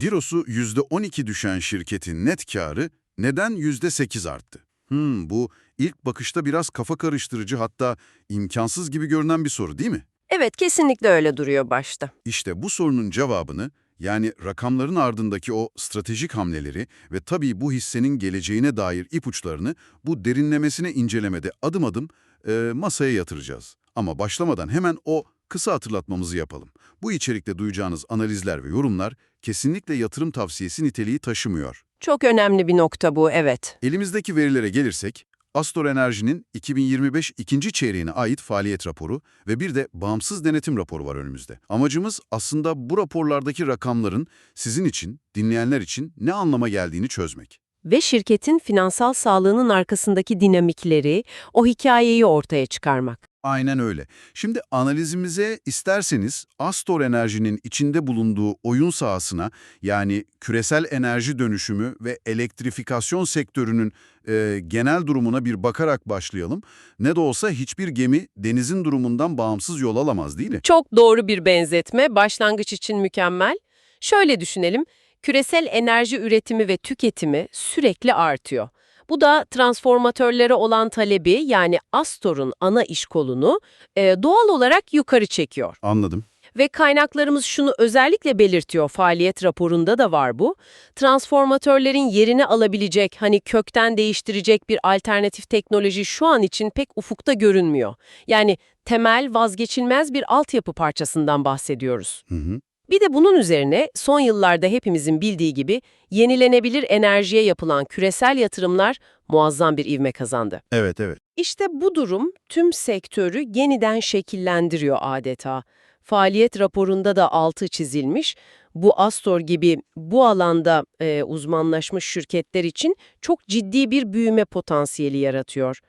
Diros'u %12 düşen şirketin net karı neden %8 arttı? Hmm, bu ilk bakışta biraz kafa karıştırıcı hatta imkansız gibi görünen bir soru değil mi? Evet, kesinlikle öyle duruyor başta. İşte bu sorunun cevabını yani rakamların ardındaki o stratejik hamleleri ve tabii bu hissenin geleceğine dair ipuçlarını bu derinlemesine incelemede adım adım e, masaya yatıracağız. Ama başlamadan hemen o kısa hatırlatmamızı yapalım. Bu içerikte duyacağınız analizler ve yorumlar kesinlikle yatırım tavsiyesi niteliği taşımıyor. Çok önemli bir nokta bu, evet. Elimizdeki verilere gelirsek, Astor Enerji'nin 2025 ikinci çeyreğine ait faaliyet raporu ve bir de bağımsız denetim raporu var önümüzde. Amacımız aslında bu raporlardaki rakamların sizin için, dinleyenler için ne anlama geldiğini çözmek. Ve şirketin finansal sağlığının arkasındaki dinamikleri, o hikayeyi ortaya çıkarmak. Aynen öyle. Şimdi analizimize isterseniz Astor Enerji'nin içinde bulunduğu oyun sahasına yani küresel enerji dönüşümü ve elektrifikasyon sektörünün e, genel durumuna bir bakarak başlayalım. Ne de olsa hiçbir gemi denizin durumundan bağımsız yol alamaz değil mi? Çok doğru bir benzetme, başlangıç için mükemmel. Şöyle düşünelim, küresel enerji üretimi ve tüketimi sürekli artıyor. Bu da transformatörlere olan talebi yani Astor'un ana iş kolunu e, doğal olarak yukarı çekiyor. Anladım. Ve kaynaklarımız şunu özellikle belirtiyor, faaliyet raporunda da var bu. Transformatörlerin yerini alabilecek, hani kökten değiştirecek bir alternatif teknoloji şu an için pek ufukta görünmüyor. Yani temel, vazgeçilmez bir altyapı parçasından bahsediyoruz. Hı hı. Bir de bunun üzerine son yıllarda hepimizin bildiği gibi yenilenebilir enerjiye yapılan küresel yatırımlar muazzam bir ivme kazandı. Evet, evet. İşte bu durum tüm sektörü yeniden şekillendiriyor adeta. Faaliyet raporunda da altı çizilmiş. Bu Astor gibi bu alanda e, uzmanlaşmış şirketler için çok ciddi bir büyüme potansiyeli yaratıyor.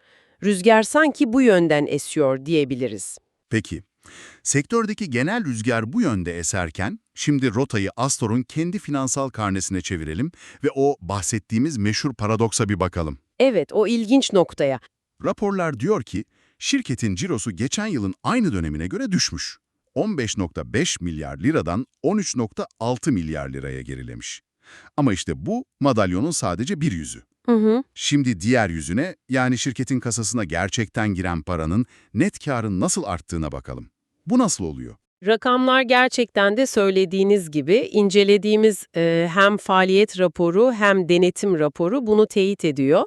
Rüzgar sanki bu yönden esiyor diyebiliriz. Peki. Sektördeki genel rüzgar bu yönde eserken, şimdi rotayı Astor'un kendi finansal karnesine çevirelim ve o bahsettiğimiz meşhur paradoksa bir bakalım. Evet, o ilginç noktaya. Raporlar diyor ki, şirketin cirosu geçen yılın aynı dönemine göre düşmüş. 15.5 milyar liradan 13.6 milyar liraya gerilemiş. Ama işte bu madalyonun sadece bir yüzü. Hı hı. Şimdi diğer yüzüne yani şirketin kasasına gerçekten giren paranın net karın nasıl arttığına bakalım. Bu nasıl oluyor? Rakamlar gerçekten de söylediğiniz gibi incelediğimiz e, hem faaliyet raporu hem denetim raporu bunu teyit ediyor.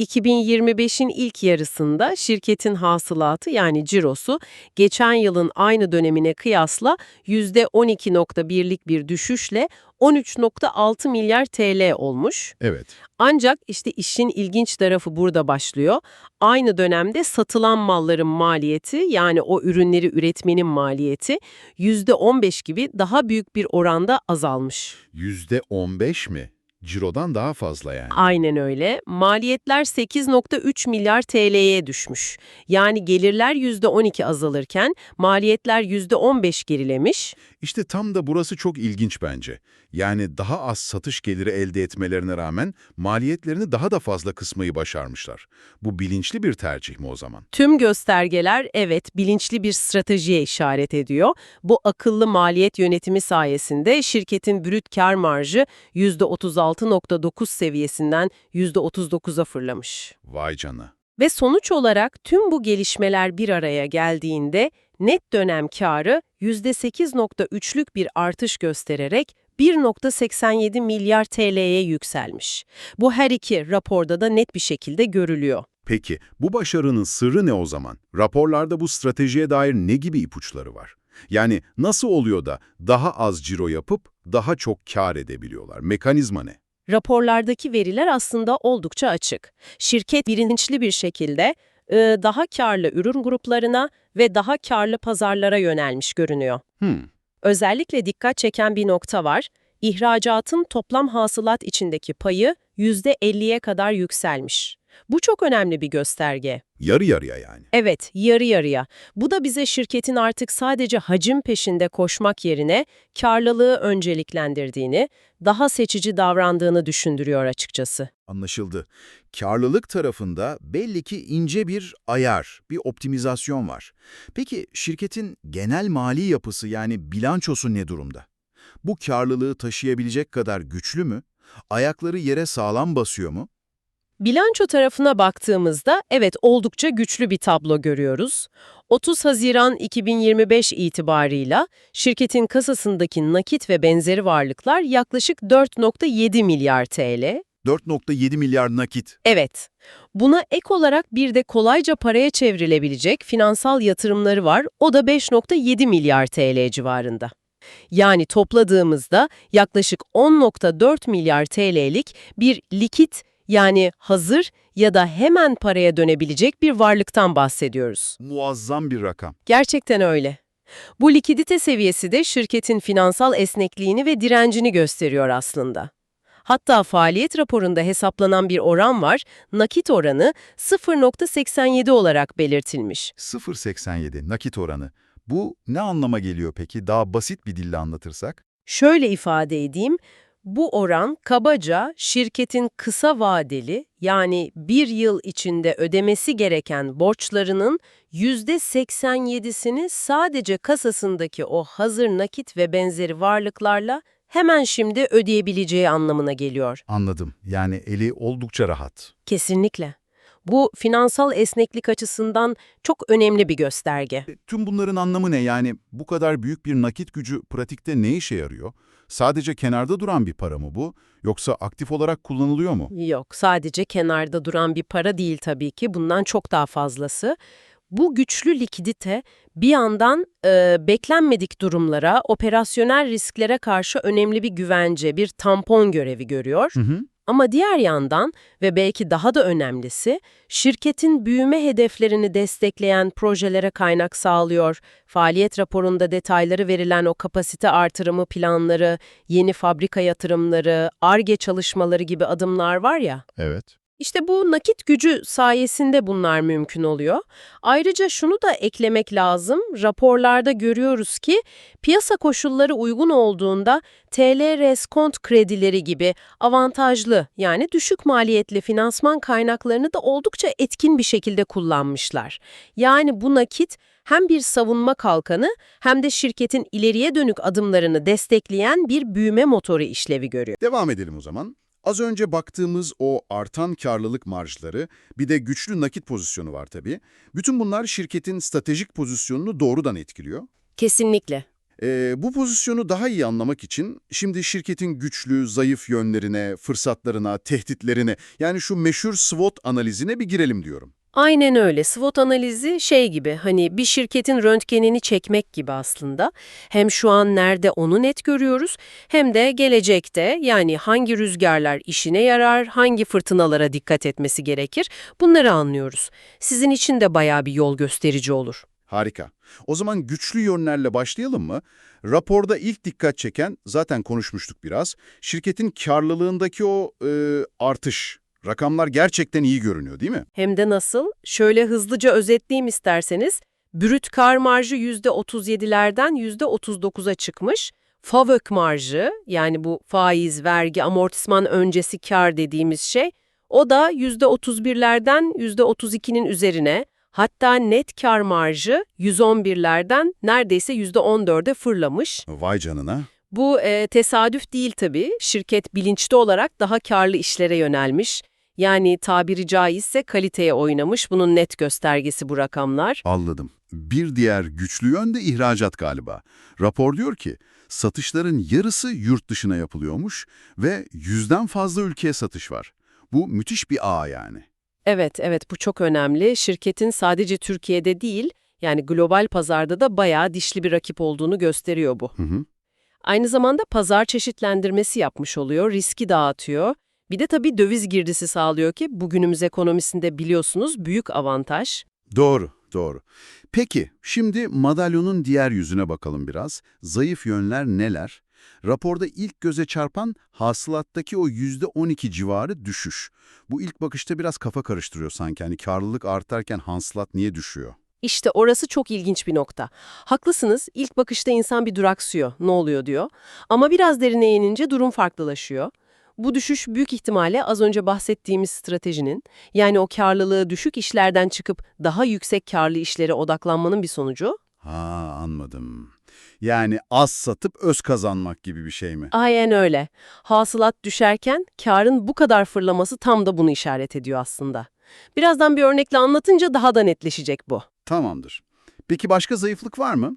2025'in ilk yarısında şirketin hasılatı yani cirosu geçen yılın aynı dönemine kıyasla %12.1'lik bir düşüşle 13.6 milyar TL olmuş. Evet. Ancak işte işin ilginç tarafı burada başlıyor. Aynı dönemde satılan malların maliyeti yani o ürünleri üretmenin maliyeti %15 gibi daha büyük bir oranda azalmış. %15 mi? Cirodan daha fazla yani. Aynen öyle. Maliyetler 8.3 milyar TL'ye düşmüş. Yani gelirler %12 azalırken maliyetler %15 gerilemiş. İşte tam da burası çok ilginç bence. Yani daha az satış geliri elde etmelerine rağmen maliyetlerini daha da fazla kısmayı başarmışlar. Bu bilinçli bir tercih mi o zaman? Tüm göstergeler evet bilinçli bir stratejiye işaret ediyor. Bu akıllı maliyet yönetimi sayesinde şirketin brüt kar marjı %36.9 seviyesinden %39'a fırlamış. Vay canına. Ve sonuç olarak tüm bu gelişmeler bir araya geldiğinde net dönem karı %8.3'lük bir artış göstererek 1.87 milyar TL'ye yükselmiş. Bu her iki raporda da net bir şekilde görülüyor. Peki bu başarının sırrı ne o zaman? Raporlarda bu stratejiye dair ne gibi ipuçları var? Yani nasıl oluyor da daha az ciro yapıp daha çok kar edebiliyorlar? Mekanizma ne? Raporlardaki veriler aslında oldukça açık. Şirket bilinçli bir şekilde e, daha karlı ürün gruplarına ve daha karlı pazarlara yönelmiş görünüyor. Hmm. Özellikle dikkat çeken bir nokta var. İhracatın toplam hasılat içindeki payı %50'ye kadar yükselmiş. Bu çok önemli bir gösterge. Yarı yarıya yani. Evet, yarı yarıya. Bu da bize şirketin artık sadece hacim peşinde koşmak yerine karlılığı önceliklendirdiğini, daha seçici davrandığını düşündürüyor açıkçası. Anlaşıldı. Karlılık tarafında belli ki ince bir ayar, bir optimizasyon var. Peki şirketin genel mali yapısı yani bilançosu ne durumda? bu karlılığı taşıyabilecek kadar güçlü mü? Ayakları yere sağlam basıyor mu? Bilanço tarafına baktığımızda evet oldukça güçlü bir tablo görüyoruz. 30 Haziran 2025 itibarıyla şirketin kasasındaki nakit ve benzeri varlıklar yaklaşık 4.7 milyar TL. 4.7 milyar nakit. Evet, buna ek olarak bir de kolayca paraya çevrilebilecek finansal yatırımları var, o da 5.7 milyar TL civarında. Yani topladığımızda yaklaşık 10.4 milyar TL'lik bir likit yani hazır ya da hemen paraya dönebilecek bir varlıktan bahsediyoruz. Muazzam bir rakam. Gerçekten öyle. Bu likidite seviyesi de şirketin finansal esnekliğini ve direncini gösteriyor aslında. Hatta faaliyet raporunda hesaplanan bir oran var, nakit oranı 0.87 olarak belirtilmiş. 0.87 nakit oranı. Bu ne anlama geliyor peki? Daha basit bir dille anlatırsak. Şöyle ifade edeyim, bu oran kabaca şirketin kısa vadeli yani bir yıl içinde ödemesi gereken borçlarının %87'sini sadece kasasındaki o hazır nakit ve benzeri varlıklarla hemen şimdi ödeyebileceği anlamına geliyor. Anladım. Yani eli oldukça rahat. Kesinlikle. Bu finansal esneklik açısından çok önemli bir gösterge. E, Tüm bunların anlamı ne? Yani bu kadar büyük bir nakit gücü pratikte ne işe yarıyor? Sadece kenarda duran bir para mı bu? Yoksa aktif olarak kullanılıyor mu? Yok, sadece kenarda duran bir para değil tabii ki. Bundan çok daha fazlası. Bu güçlü likidite bir yandan e, beklenmedik durumlara, operasyonel risklere karşı önemli bir güvence, bir tampon görevi görüyor. Hı hı. Ama diğer yandan ve belki daha da önemlisi, şirketin büyüme hedeflerini destekleyen projelere kaynak sağlıyor. Faaliyet raporunda detayları verilen o kapasite artırımı planları, yeni fabrika yatırımları, ARGE çalışmaları gibi adımlar var ya. Evet. İşte bu nakit gücü sayesinde bunlar mümkün oluyor. Ayrıca şunu da eklemek lazım. Raporlarda görüyoruz ki piyasa koşulları uygun olduğunda TL reskont kredileri gibi avantajlı yani düşük maliyetli finansman kaynaklarını da oldukça etkin bir şekilde kullanmışlar. Yani bu nakit hem bir savunma kalkanı hem de şirketin ileriye dönük adımlarını destekleyen bir büyüme motoru işlevi görüyor. Devam edelim o zaman. Az önce baktığımız o artan karlılık marjları, bir de güçlü nakit pozisyonu var tabii. Bütün bunlar şirketin stratejik pozisyonunu doğrudan etkiliyor. Kesinlikle. Ee, bu pozisyonu daha iyi anlamak için şimdi şirketin güçlü, zayıf yönlerine, fırsatlarına, tehditlerine yani şu meşhur SWOT analizine bir girelim diyorum. Aynen öyle. SWOT analizi şey gibi hani bir şirketin röntgenini çekmek gibi aslında. Hem şu an nerede onu net görüyoruz hem de gelecekte yani hangi rüzgarlar işine yarar, hangi fırtınalara dikkat etmesi gerekir bunları anlıyoruz. Sizin için de bayağı bir yol gösterici olur. Harika. O zaman güçlü yönlerle başlayalım mı? Raporda ilk dikkat çeken, zaten konuşmuştuk biraz, şirketin karlılığındaki o e, artış. Rakamlar gerçekten iyi görünüyor değil mi? Hem de nasıl? Şöyle hızlıca özetleyeyim isterseniz. Brüt kar marjı %37'lerden %39'a çıkmış. FAVÖK marjı yani bu faiz, vergi, amortisman öncesi kar dediğimiz şey o da %31'lerden %32'nin üzerine hatta net kar marjı 111'lerden neredeyse %14'e fırlamış. Vay canına. Bu e, tesadüf değil tabii. Şirket bilinçli olarak daha karlı işlere yönelmiş. Yani tabiri caizse kaliteye oynamış. Bunun net göstergesi bu rakamlar. Anladım. Bir diğer güçlü yön de ihracat galiba. Rapor diyor ki, satışların yarısı yurt dışına yapılıyormuş ve yüzden fazla ülkeye satış var. Bu müthiş bir ağ yani. Evet, evet bu çok önemli. Şirketin sadece Türkiye'de değil, yani global pazarda da bayağı dişli bir rakip olduğunu gösteriyor bu. Hı hı. Aynı zamanda pazar çeşitlendirmesi yapmış oluyor, riski dağıtıyor. Bir de tabii döviz girdisi sağlıyor ki bugünümüz ekonomisinde biliyorsunuz büyük avantaj. Doğru, doğru. Peki, şimdi madalyonun diğer yüzüne bakalım biraz. Zayıf yönler neler? Raporda ilk göze çarpan hasılattaki o %12 civarı düşüş. Bu ilk bakışta biraz kafa karıştırıyor sanki. Hani karlılık artarken hasılat niye düşüyor? İşte orası çok ilginç bir nokta. Haklısınız, ilk bakışta insan bir duraksıyor, ne oluyor diyor. Ama biraz derine inince durum farklılaşıyor. Bu düşüş büyük ihtimalle az önce bahsettiğimiz stratejinin, yani o karlılığı düşük işlerden çıkıp daha yüksek karlı işlere odaklanmanın bir sonucu. Ha anladım. Yani az satıp öz kazanmak gibi bir şey mi? Aynen öyle. Hasılat düşerken karın bu kadar fırlaması tam da bunu işaret ediyor aslında. Birazdan bir örnekle anlatınca daha da netleşecek bu. Tamamdır. Peki başka zayıflık var mı?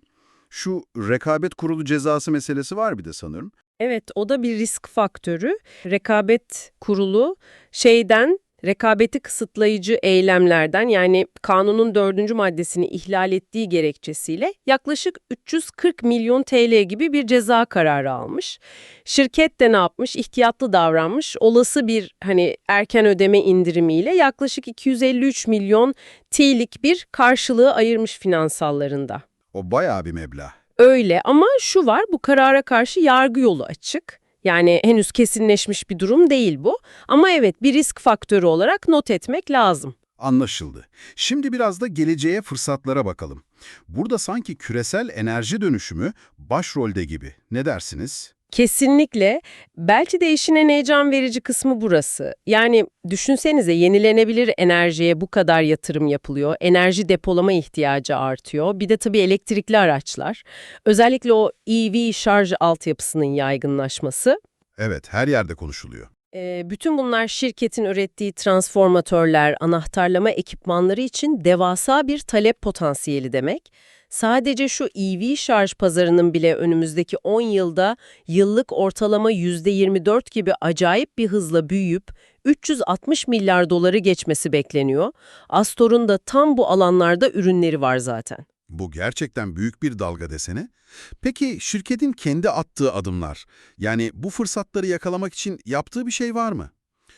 Şu rekabet kurulu cezası meselesi var bir de sanırım. Evet, o da bir risk faktörü. Rekabet kurulu şeyden, rekabeti kısıtlayıcı eylemlerden yani kanunun dördüncü maddesini ihlal ettiği gerekçesiyle yaklaşık 340 milyon TL gibi bir ceza kararı almış. Şirket de ne yapmış? İhtiyatlı davranmış. Olası bir hani erken ödeme indirimiyle yaklaşık 253 milyon TL'lik bir karşılığı ayırmış finansallarında. O bayağı bir meblağ. Öyle ama şu var bu karara karşı yargı yolu açık. Yani henüz kesinleşmiş bir durum değil bu. Ama evet bir risk faktörü olarak not etmek lazım. Anlaşıldı. Şimdi biraz da geleceğe fırsatlara bakalım. Burada sanki küresel enerji dönüşümü başrolde gibi. Ne dersiniz? Kesinlikle. Belki de işin en heyecan verici kısmı burası. Yani düşünsenize yenilenebilir enerjiye bu kadar yatırım yapılıyor. Enerji depolama ihtiyacı artıyor. Bir de tabii elektrikli araçlar. Özellikle o EV şarj altyapısının yaygınlaşması. Evet, her yerde konuşuluyor. Ee, bütün bunlar şirketin ürettiği transformatörler, anahtarlama ekipmanları için devasa bir talep potansiyeli demek. Sadece şu EV şarj pazarının bile önümüzdeki 10 yılda yıllık ortalama %24 gibi acayip bir hızla büyüyüp 360 milyar doları geçmesi bekleniyor. Astor'un da tam bu alanlarda ürünleri var zaten. Bu gerçekten büyük bir dalga desene. Peki şirketin kendi attığı adımlar, yani bu fırsatları yakalamak için yaptığı bir şey var mı?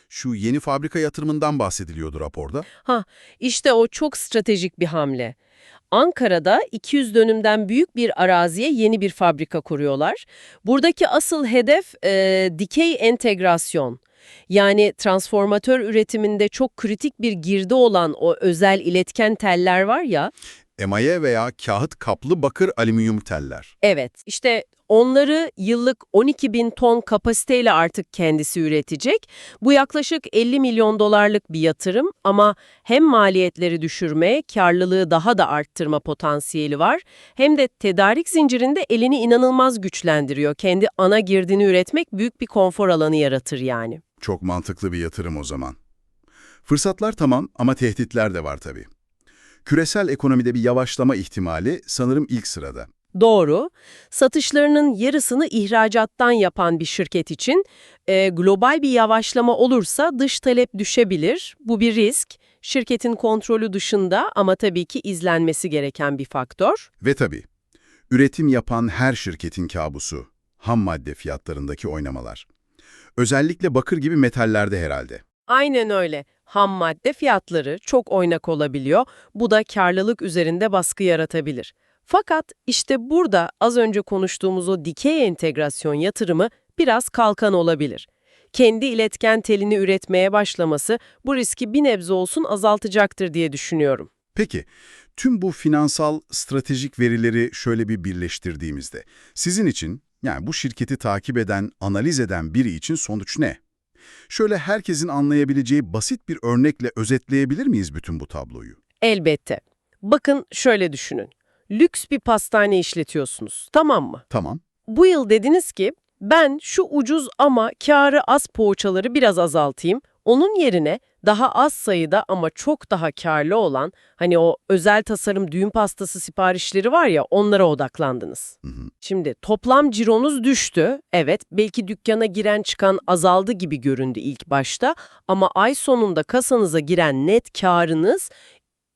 Şu yeni fabrika yatırımından bahsediliyordu raporda. Ha, işte o çok stratejik bir hamle. Ankara'da 200 dönümden büyük bir araziye yeni bir fabrika kuruyorlar. Buradaki asıl hedef e, dikey entegrasyon. Yani transformatör üretiminde çok kritik bir girdi olan o özel iletken teller var ya, Emaye veya kağıt kaplı bakır alüminyum teller. evet işte onları yıllık 12 bin ton kapasiteyle artık kendisi üretecek. Bu yaklaşık 50 milyon dolarlık bir yatırım ama hem maliyetleri düşürme, karlılığı daha da arttırma potansiyeli var hem de tedarik zincirinde elini inanılmaz güçlendiriyor. Kendi ana girdini üretmek büyük bir konfor alanı yaratır yani. Çok mantıklı bir yatırım o zaman. Fırsatlar tamam ama tehditler de var tabii. Küresel ekonomide bir yavaşlama ihtimali sanırım ilk sırada. Doğru. Satışlarının yarısını ihracattan yapan bir şirket için e, global bir yavaşlama olursa dış talep düşebilir. Bu bir risk. Şirketin kontrolü dışında ama tabii ki izlenmesi gereken bir faktör. Ve tabii, üretim yapan her şirketin kabusu, ham madde fiyatlarındaki oynamalar. Özellikle bakır gibi metallerde herhalde. Aynen öyle. Ham madde fiyatları çok oynak olabiliyor. Bu da karlılık üzerinde baskı yaratabilir. Fakat işte burada az önce konuştuğumuz o dikey entegrasyon yatırımı biraz kalkan olabilir. Kendi iletken telini üretmeye başlaması bu riski bir nebze olsun azaltacaktır diye düşünüyorum. Peki, tüm bu finansal stratejik verileri şöyle bir birleştirdiğimizde, sizin için, yani bu şirketi takip eden, analiz eden biri için sonuç ne? Şöyle herkesin anlayabileceği basit bir örnekle özetleyebilir miyiz bütün bu tabloyu? Elbette. Bakın şöyle düşünün. Lüks bir pastane işletiyorsunuz, tamam mı? Tamam. Bu yıl dediniz ki ben şu ucuz ama kârı az poğaçaları biraz azaltayım. Onun yerine daha az sayıda ama çok daha kârlı olan hani o özel tasarım düğün pastası siparişleri var ya onlara odaklandınız. Hı hı. Şimdi toplam cironuz düştü. Evet belki dükkana giren çıkan azaldı gibi göründü ilk başta ama ay sonunda kasanıza giren net kârınız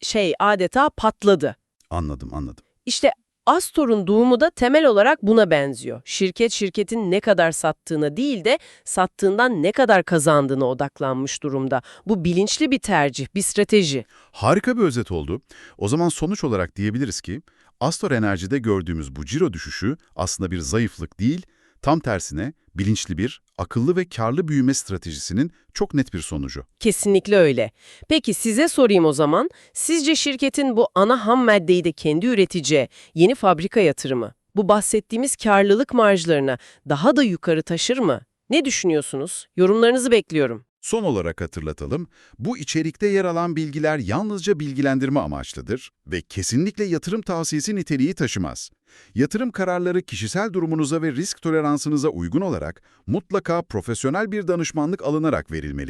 şey adeta patladı. Anladım, anladım. İşte Astor'un doğumu da temel olarak buna benziyor. Şirket şirketin ne kadar sattığına değil de sattığından ne kadar kazandığına odaklanmış durumda. Bu bilinçli bir tercih, bir strateji. Harika bir özet oldu. O zaman sonuç olarak diyebiliriz ki, Astor Enerji'de gördüğümüz bu ciro düşüşü aslında bir zayıflık değil, tam tersine bilinçli bir, akıllı ve karlı büyüme stratejisinin çok net bir sonucu. Kesinlikle öyle. Peki size sorayım o zaman. Sizce şirketin bu ana ham maddeyi de kendi üreteceği yeni fabrika yatırımı, bu bahsettiğimiz karlılık marjlarına daha da yukarı taşır mı? Ne düşünüyorsunuz? Yorumlarınızı bekliyorum. Son olarak hatırlatalım, bu içerikte yer alan bilgiler yalnızca bilgilendirme amaçlıdır ve kesinlikle yatırım tavsiyesi niteliği taşımaz. Yatırım kararları kişisel durumunuza ve risk toleransınıza uygun olarak mutlaka profesyonel bir danışmanlık alınarak verilmelidir.